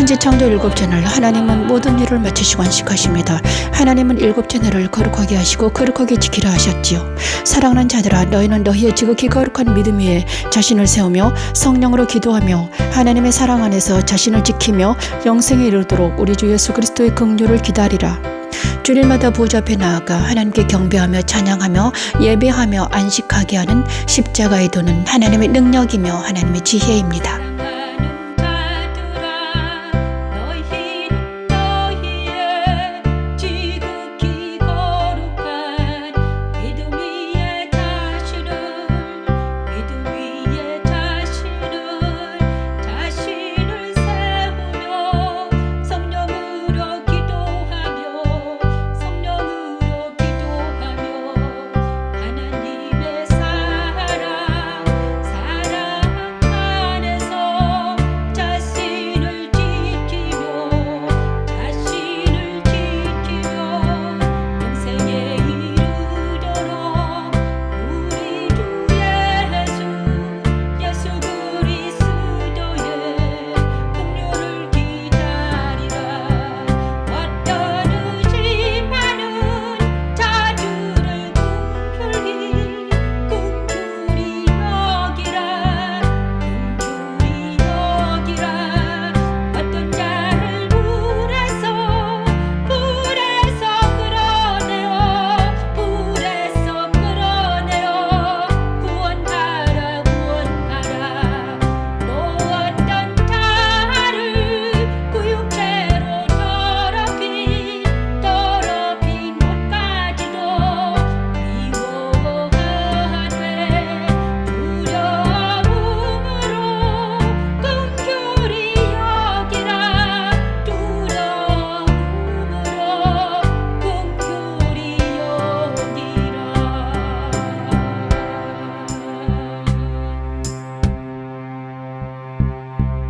천지창조 일곱 채널 하나님은 모든 일을 마치시고 안식하십니다. 하나님은 일곱 채널을 거룩하게 하시고 거룩하게 지키라 하셨지요. 사랑하는 자들아 너희는 너희의 지극히 거룩한 믿음 위에 자신을 세우며 성령으로 기도하며 하나님의 사랑 안에서 자신을 지키며 영생에 이르도록 우리 주 예수 그리스도의 긍휼을 기다리라. 주일마다 보좌 앞에 나아가 하나님께 경배하며 찬양하며 예배하며 안식하게 하는 십자가의 도는 하나님의 능력이며 하나님의 지혜입니다.